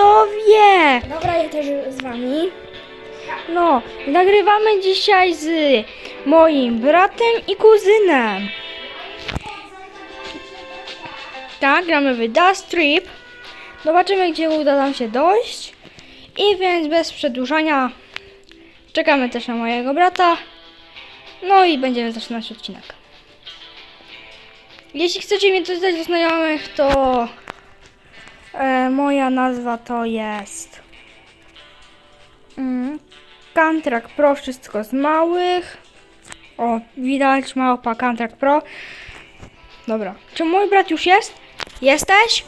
widzowie! Dobra, ja też z wami. No, nagrywamy dzisiaj z moim bratem i kuzynem. Tak, gramy w Dust Trip. Zobaczymy, gdzie uda nam się dojść. I więc bez przedłużania czekamy też na mojego brata. No i będziemy zaczynać odcinek. Jeśli chcecie mnie dodać do znajomych, to e, moja nazwa to jest mm, Kantrak Pro, wszystko z małych. O, widać małpa Kantrak Pro. Dobra, czy mój brat już jest? Jesteś?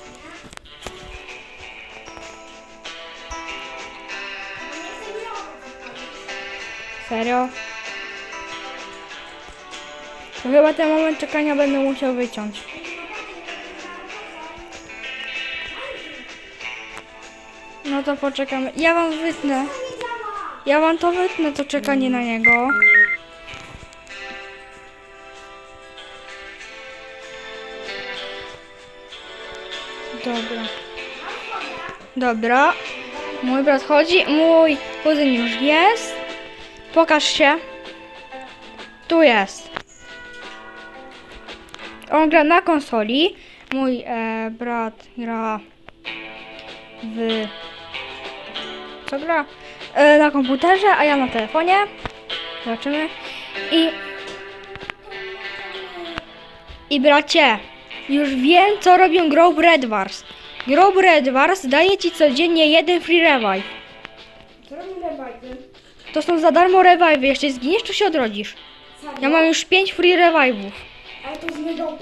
Serio? To chyba ten moment czekania będę musiał wyciąć. No to poczekamy. Ja wam wytnę. Ja wam to wytnę, to czekanie na niego. Dobra. Dobra. Mój brat chodzi. Mój kuzyn już jest. Pokaż się. Tu jest. On gra na konsoli. Mój e, brat gra w... Co gra? E, na komputerze, a ja na telefonie. Zobaczymy. I... I bracie, już wiem, co robią Grow Red Wars. Grow Red Wars daje ci codziennie jeden free revive. Co robimy bajdy? To są za darmo revive. Jeszcze zginiesz, czy się odrodzisz? Ja mam już 5 free revive'ów. Ale to OP.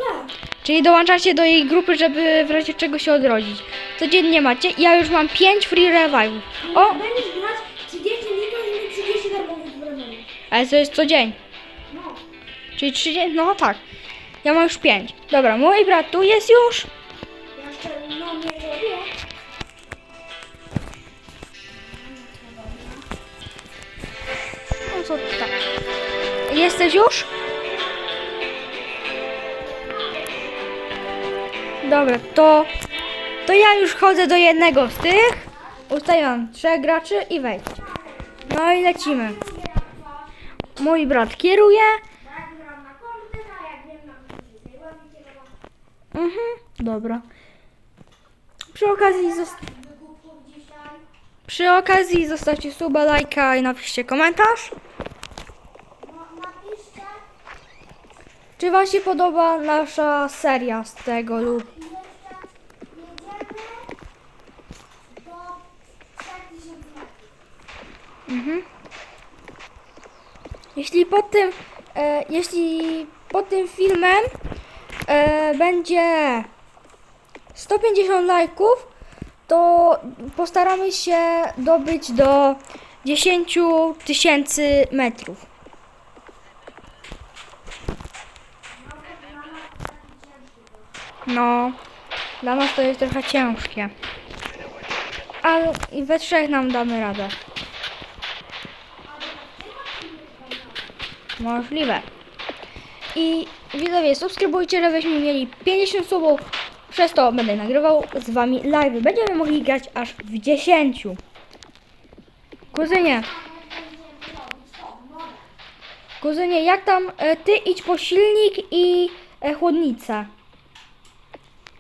Czyli dołączacie do jej grupy, żeby w razie czego się odrodzić. Codziennie macie. Ja już mam 5 free revive'ów. O, Będziesz grać 30 litrów i 30 darmowych wrażeń. ale to jest co dzień. No. Czyli 30, no tak. Ja mam już 5. Dobra, mój brat tu jest już. Ja jeszcze no nie robię. No co tak. Jesteś już? Dobra, to, to ja już chodzę do jednego z tych. Ustawiam trzech graczy i wejdź. No i lecimy. Mój brat kieruje. Mhm, dobra. Przy okazji, zos- Wygłupków dzisiaj. przy okazji zostawcie suba, lajka i napiszcie komentarz. Czy Wam się podoba nasza seria z tego lub I jeszcze jedziemy do 3000 metrów. Mhm. Jeśli pod tym, e, jeśli pod tym filmem e, będzie 150 lajków, to postaramy się dobyć do 10 tysięcy metrów. No, dla nas to jest trochę ciężkie. Ale i we trzech nam damy radę. Możliwe. I widzowie, subskrybujcie, żebyśmy mieli 50 subów. Przez to będę nagrywał z wami live. Będziemy mogli grać aż w 10. Kuzynie. Kuzynie, jak tam e, ty idź po silnik i e, chłodnicę.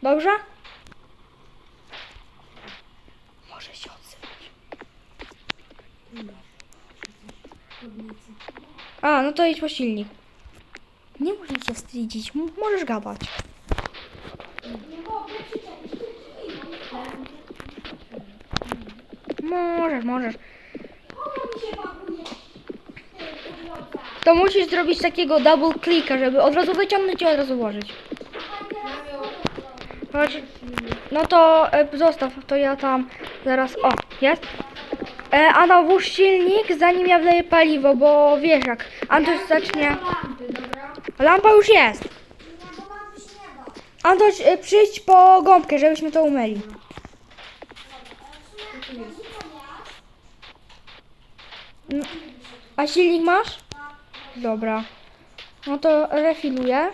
Dobrze? Może się odzywać. A, no to idź po silnik. Nie muszę cię wstydzić, m- możesz gadać. Możesz, możesz. To musisz zrobić takiego double clicka, żeby od razu wyciągnąć i od razu włożyć. No to e, zostaw, to ja tam zaraz. O, jest. E, Anna, włóż silnik, zanim ja wleję paliwo, bo wiesz jak Antoś zacznie. Lampa już jest. No. Antoś, e, przyjdź po gąbkę, żebyśmy to umyli. A silnik masz? Dobra. No to refiluję.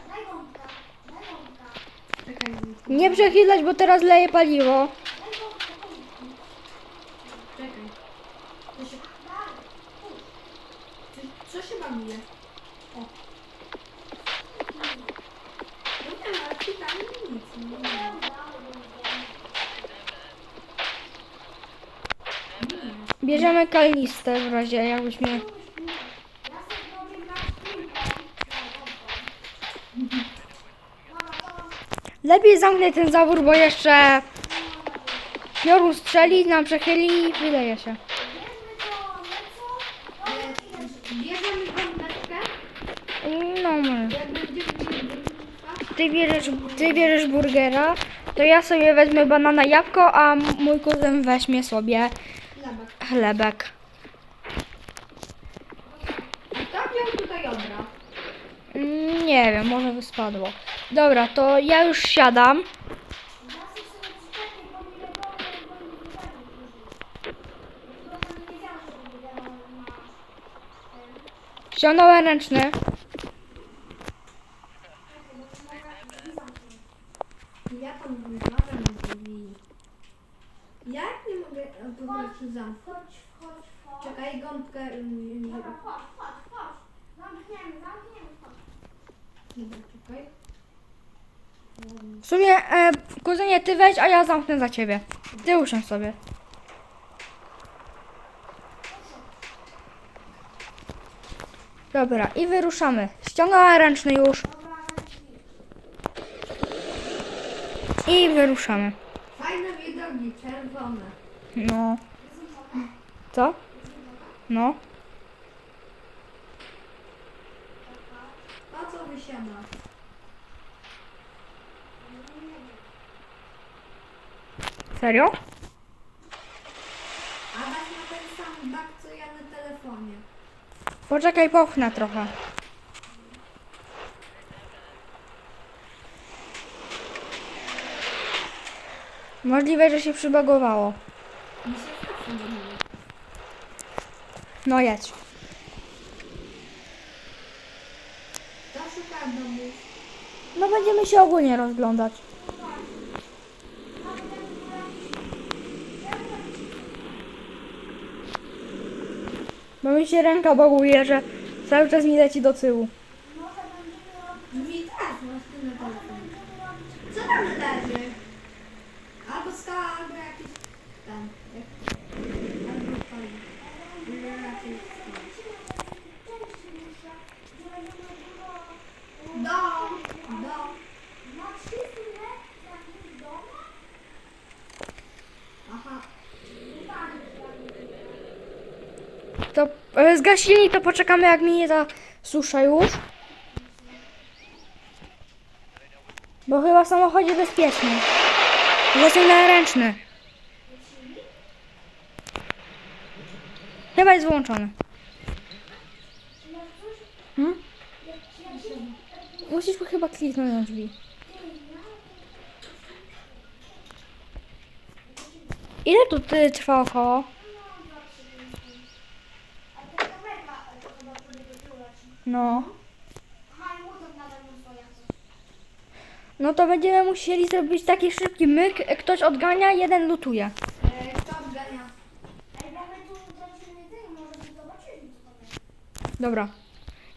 Nie przechylać, bo teraz leję paliwo. Czekaj. To się... Ty, co się bawię? O. No nie, ale ty tam nic. Nie, nie. Bierzemy kalnistę w razie jakbyśmy... Lepiej zamknę ten zawór, bo jeszcze piorun strzeli, nam przechyli i wyleje się. No, mieli burgerka. Ty bierzesz, ty bierzesz burgera, to ja sobie wezmę banana jabłko, a mój kuzyn weźmie sobie Chlebek. wziął tutaj odra? Mm, Nie wiem, może by spadło. Dobra, to ja już siadam. Ja sobie przyczepię, bo mi robią, bo mi wydają później. Ja chyba nie wiedziałam, że to wydało na... Ściągnąłem ręczny. Ja tam wyglądam na drzwi. Jak nie mogę e, po prostu zamknąć? Chodź, chodź, chodź. Czekaj, gąbkę. mm, Dobra, chodź, chodź, chodź. Zamkniemy, zamkniemy, chodź. Dobra, czekaj. W sumie, e, kuzynie, ty weź, a ja zamknę za ciebie. Ty usiądź sobie. Dobra, i wyruszamy. Ściągałem ręczny już. I wyruszamy. Fajne widoki, czerwone. No. Co? No. Po co wysiada? Serio? Adaś ma ten sam bak co ja na telefonie. Poczekaj, popchnę trochę. Możliwe, że się przybagowało. Mi się zawsze bawiło. No jedź. To szuka domu. No będziemy się ogólnie rozglądać. Bo mi się ręka boguje, że cały czas mi leci do tyłu. Mi też masz ty na telefonie. Co tam leży? Albo skała, albo jakiś ten. Jak, albo pali. Albo raczej skała. Dom, dom. Aha. To e, zgasili, to poczekamy jak minie ta susza już. Bo chyba w samochodzie bezpiecznie. Zaciągnę ręczny. Chyba jest wyłączony. Hmm? Musisz chyba kliknąć na drzwi. Ile tu ty trwa około? No. No to będziemy musieli zrobić taki szybki myk. Ktoś odgania, jeden lutuje. E, kto odgania? Dobra.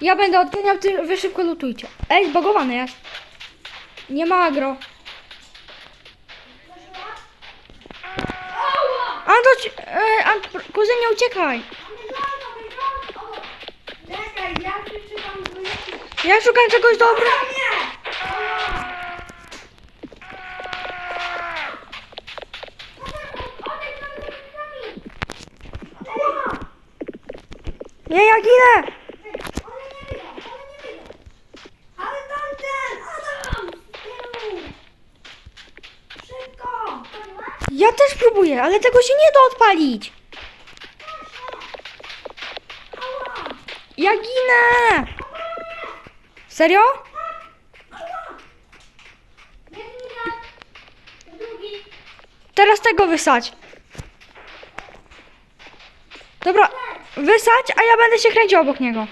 Ja będę odganiał, ty wy szybko lutujcie. Ej, zbagowany jest. Nie ma agro. Anto, ci- e, Ant, kuzynie uciekaj. Czekaj, ja przeczytam do jakiejś... Ja szukam czegoś dobrego. Nie, ja ginę. Ja też próbuję, ale tego się nie da odpalić. Ja ginę. Serio? Teraz tego wysać. Dobra, wysać, a ja będę się kręcił obok niego.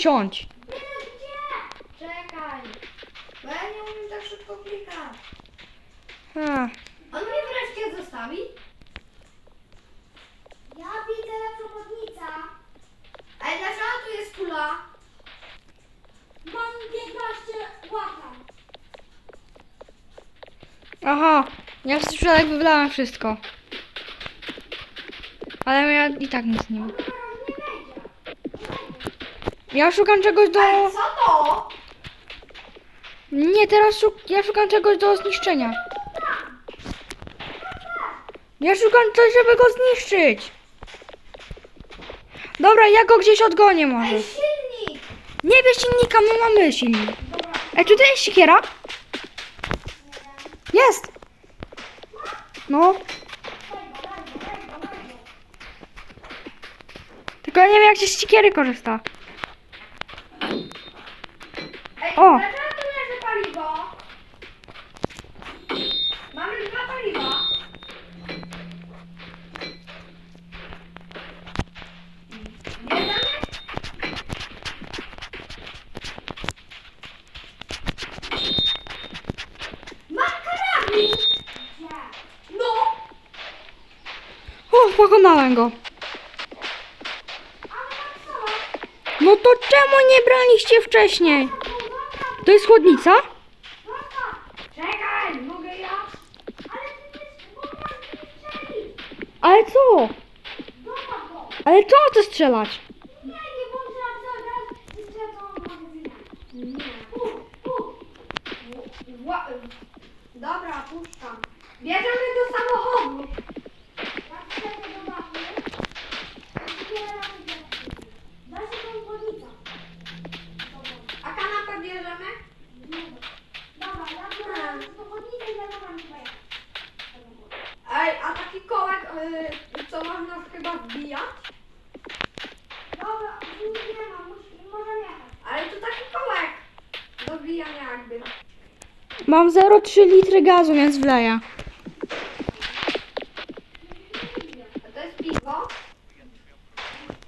Usiądź! Czekaj. Bo ja nie umiem tak szybko klikać. On mnie wreszcie zostawi? Ja widzę przewodnica. Ale dlaczego tu jest kula? Mam 15 łata. Aha, ja w przypadek wylałem wszystko. Ale ja i tak nic nie mam. Ja szukam czegoś do... Ale co to? Nie, teraz szuk... ja szukam czegoś do zniszczenia. Ja szukam coś, żeby go zniszczyć. Dobra, ja go gdzieś odgonię może. Ej, silnik! Nie bierz silnika, my mamy silnik. Ej, tutaj jest siekiera? Jest! No. Tylko ja nie wiem, jak się z siekiery korzysta. Ej, O! dlaczego tu leży paliwo? Mamy dwa paliwa. Bierzemy? Mam karabin! No! O, pokonałem go. No to czemu nie braliście wcześniej? To jest chłodnica? Czekaj, mogę ja? Ale co? Ale co chcę strzelać? Dobra, puszczam. Bierzemy do samochodu. Jak chcecie zobaczyć, zbieramy dzieci. Dasz tą policję. A kanapę bierzemy? Dobra, ja biorę spokojnicę i ja dobra nie boję. Ej, a kołek, y, co można chyba wbijać? Dobra, już nie ma, musi, możemy jechać. Ale to taki kołek do wbijania jakby. Mam 0,3 litry gazu, więc wleję. A to jest piwo?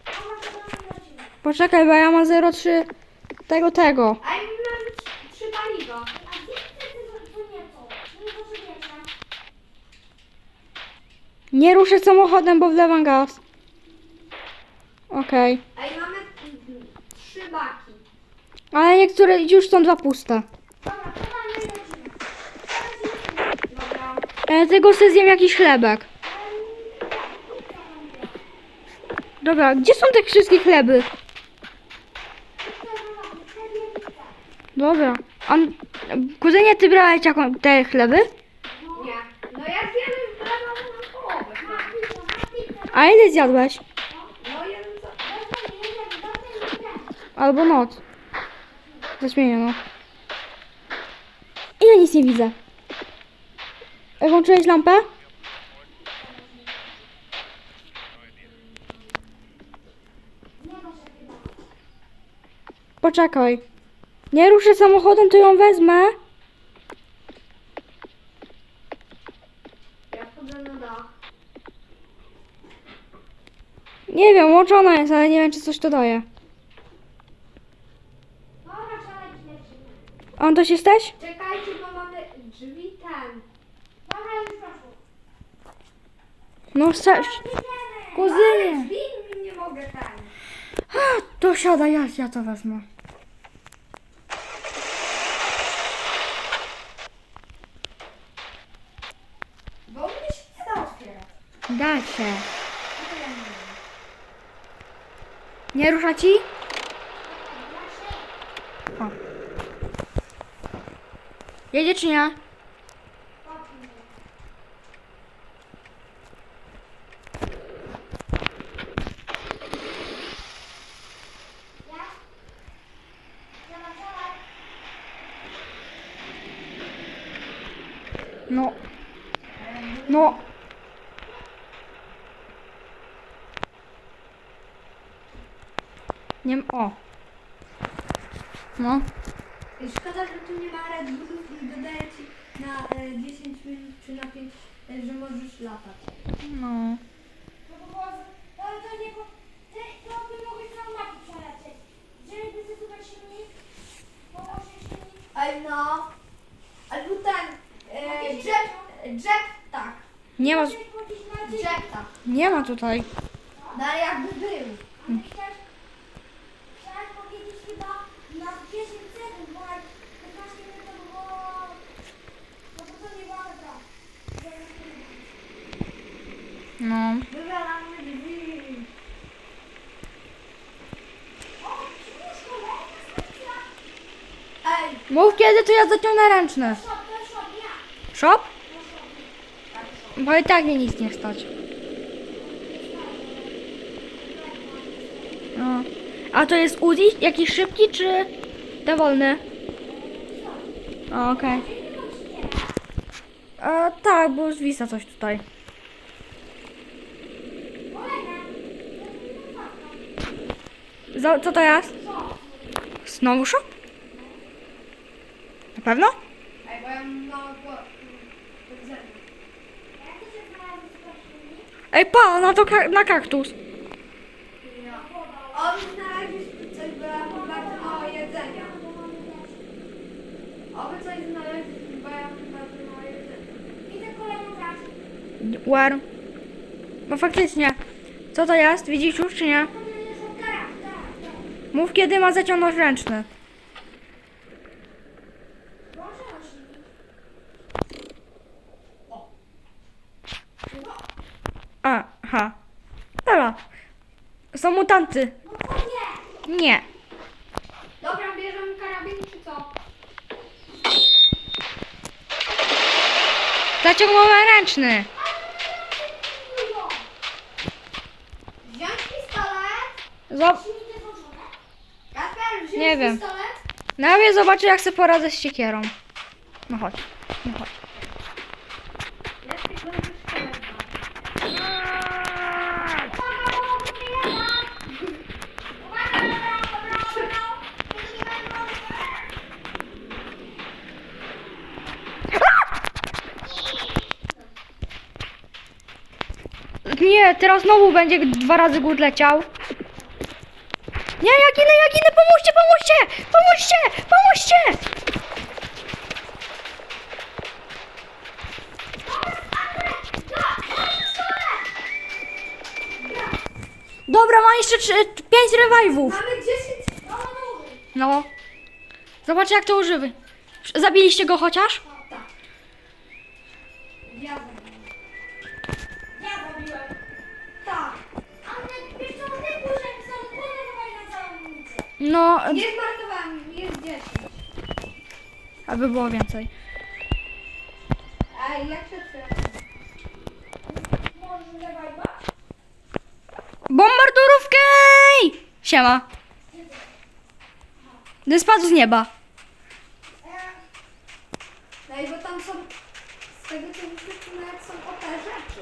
Mama, to. Poczekaj, bo ja mam 0,3 tego, tego. A ja mam tr- trzy paliwa. A gdzie chcecie to, to nieco? Nie potrzebujecie. Nie ruszę samochodem, bo wlewam gaz. Okej. Ej, mamy mm, trzy baki. Ale niektóre już są dwa puste. Dobra, to nam lecimy. Teraz lecimy. Dobra. E, tego sobie zjem jakiś chlebek. Dobra, gdzie są te wszystkie chleby? Dobra. On, kuzynie, ty brałeś jaką, te chleby? Nie. No ja zjadłem w lewo na połowę. A ile zjadłeś? Albo noc. Zaśmieję, no. Ja nic nie widzę. Włączyłeś lampę? Poczekaj. Nie ruszę samochodem, to ją wezmę. Ja wchodzę na dach. Nie wiem, łączona jest, ale nie wiem, czy coś to daje. Antoś, jesteś? Czekajcie, bo mamy drzwi ten. No, sta- kuzynie. Drzwi nie mogę ten. A, to siada, ja, ja to wezmę. Bo mnie się nie da otwierać. Da się. Nie rusza ci? O. Jedzie czy nie? Nie m- O. No. Szkoda, że tu nie ma Red Bullów i dodaję ci na e, 10 minut czy na 5, e, że możesz latać. No. No bo było- no ale to nie po, te, to by mogły całą mapę przelecieć. Żeby wyzyskiwać silnik, bo może silnik Ej no. Albo ten e, Jet, jet tak. Nie ma, może tak. nie ma tutaj. No ale jakby był. A Wywalamy drzwi. Ej, Mów kiedy to ja zaciągnę ręczne. To szop, ja. Shop? Bo i tak mnie nic nie stać. No. A to jest Uzi? Jakiś szybki czy dowolny? O, Okej. E, Tak, bo zwisa coś tutaj. Co to jest? Znowu shop? Na pewno? ej, bo ja mam? Ej, pa, na to na kaktus. On coś. Oby coś bo ja mam. Widzę? No faktycznie. Co to jest? Widzisz już czy nie? To jest od garaż, garaż, garaż. Mów kiedy ma zaciągnąć ręczny. Aha. Dobra. Są mutanty. No nie. Nie. Dobra, bierzemy karabin czy co? Zaciągnąłem ręczny. Wziąć pistolet? Zob- Silnik jest włączony. Kasper, wziąć Nie wiem. pistolet? Nawet zobaczę jak sobie poradzę z siekierą. No chodź. No chodź. Nie, teraz znowu będzie dwa razy gór leciał. Nie, jak inny, jak inny, pomóżcie, pomóżcie! Pomóżcie! Pomóżcie! Dobra, mam jeszcze trzy, pięć rewajwów. Mamy 10. No, no, No. Zobaczcie jak to używy. Zabiliście go chociaż? No, Nie zmarnowałem, jest 10. aby było więcej. Ej, jak się otwiera? Zawajwać? Bombardurówkę! Siema. Gdy spadł z nieba. Ej, bo tam są, z tego co widzę, to nawet są o te rzeczy.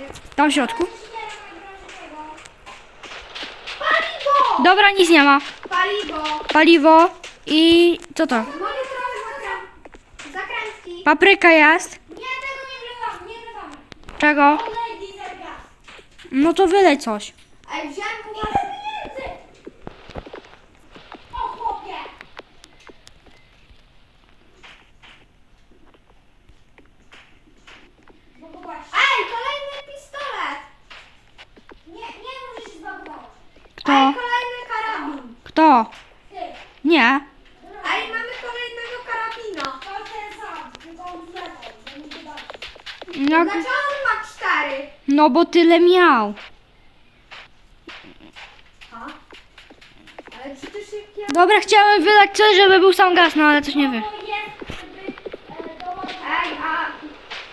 Więc Tam w środku. Dobra, nic nie ma. Paliwo. Paliwo i co to? Zakrętki. Papryka jest. Nie, tego nie wlewamy, nie wlewamy. Czego? Olej, diesel, gaz. No to wylej coś. Ej, wziąłem was... Pieniędzy! O chłopie! No bo właśnie. Ej, kolejny pistolet. Nie, nie mów, że się zbagowało. Kto? Ej, kolejny karabin. Kto? Ty. Nie. Ej, mamy kolejnego karabina. To ten sam, tylko on zlewał, że mi się da. Jak... Dlaczego on ma cztery? No bo tyle miał. A? Ale przecież jak ja... Dobra, chciałem wylać coś, żeby był sam gaz, no ale coś nie wy. To jest, żeby e, dołożyć... Ej, a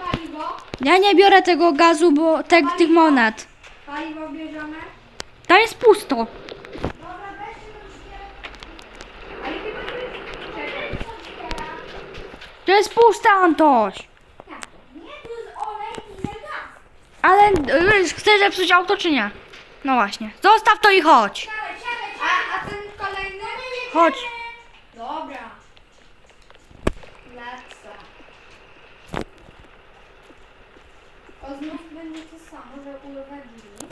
paliwo? Ja nie biorę tego gazu, bo te, tych monet. Paliwo bierzemy? Tam jest pusto. Dobra. Ale chyba to jest... Czekaj. Szpiera? To jest puste, Antoś. Nie, tu jest olej, diesel, gaz. Ale y, chcesz zepsuć auto, czy nie? No właśnie. Zostaw to i chodź. Siadaj, siadaj, A, a ten kolejny? Chodź. Dobra. Lecę. O, znów będzie to samo, że urwę drzwi.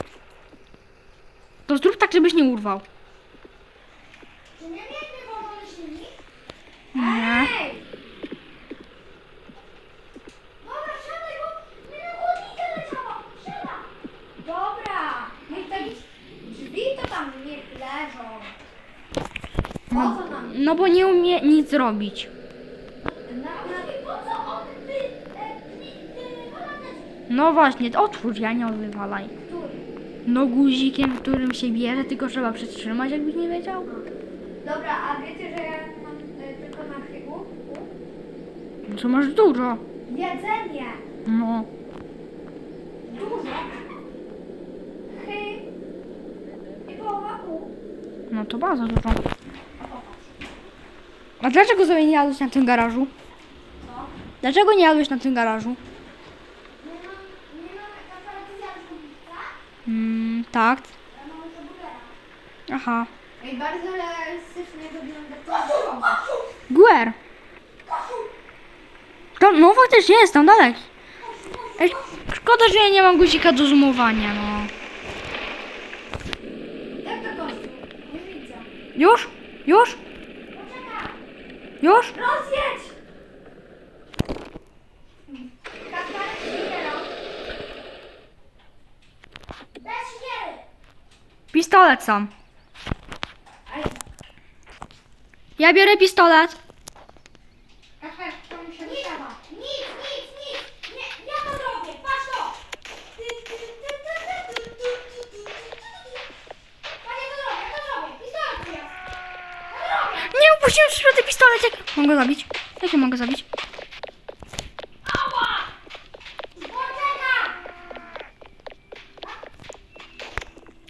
To zrób tak, żebyś nie urwał. Czy nie mieliśmy włączony silnik? Nie. Ej! Nam? No bo nie umie nic zrobić. No właśnie, otwórz, ja nie wywalaj. No guzikiem, którym się bierze, tylko trzeba przytrzymać, jakbyś nie wiedział. Dobra, a wiecie, że ja mam e, tylko na chybu? Co masz dużo. Jedzenie! No. Dużo! Chy i połowa u. No to bardzo dużo. A dlaczego sobie nie jadłeś na tym garażu? Co? Dlaczego nie jadłeś na tym garażu? Nie mam, nie mam, na przykład ty zjadłeś pizza? Mm, tak. Aha. Ej, bardzo realistycznie wygląda to. Guer. To, no faktycznie jest tam daleki. Ej, szkoda, że ja nie mam guzika do zoomowania, no. Jak to kościół? Nie widzę. Już? Już? Już? Rozjedź! Kasparek Świniero. Bez siery. Pistolet sam. Ja biorę pistolet. Rzuciłem szroty pistolet, jak... Mogę zabić? Jak ja mogę zabić?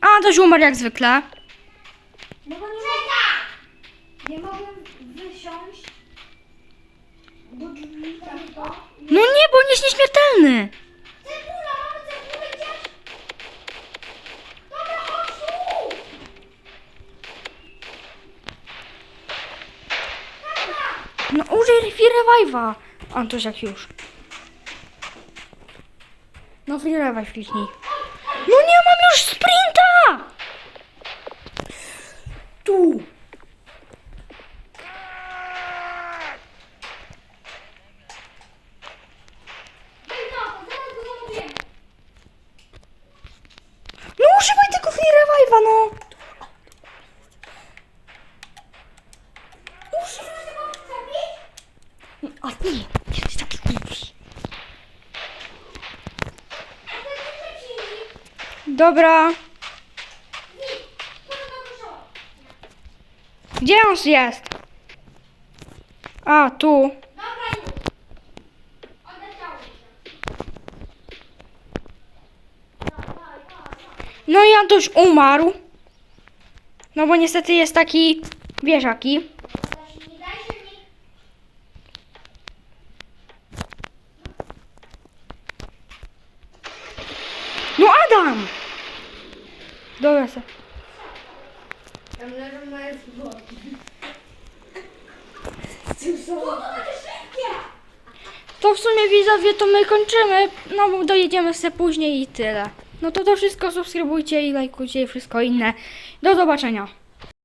A, dość umarł jak zwykle. No użyj free revive'a. Antusiak już. No free revive kliknij. No nie Dobra. Gdzie on jest? A, tu. No i on tuż umarł. No bo niestety jest taki wieżaki. Widzowie to my kończymy. No dojedziemy sobie później i tyle. No to to wszystko subskrybujcie i lajkujcie i wszystko inne. Do zobaczenia.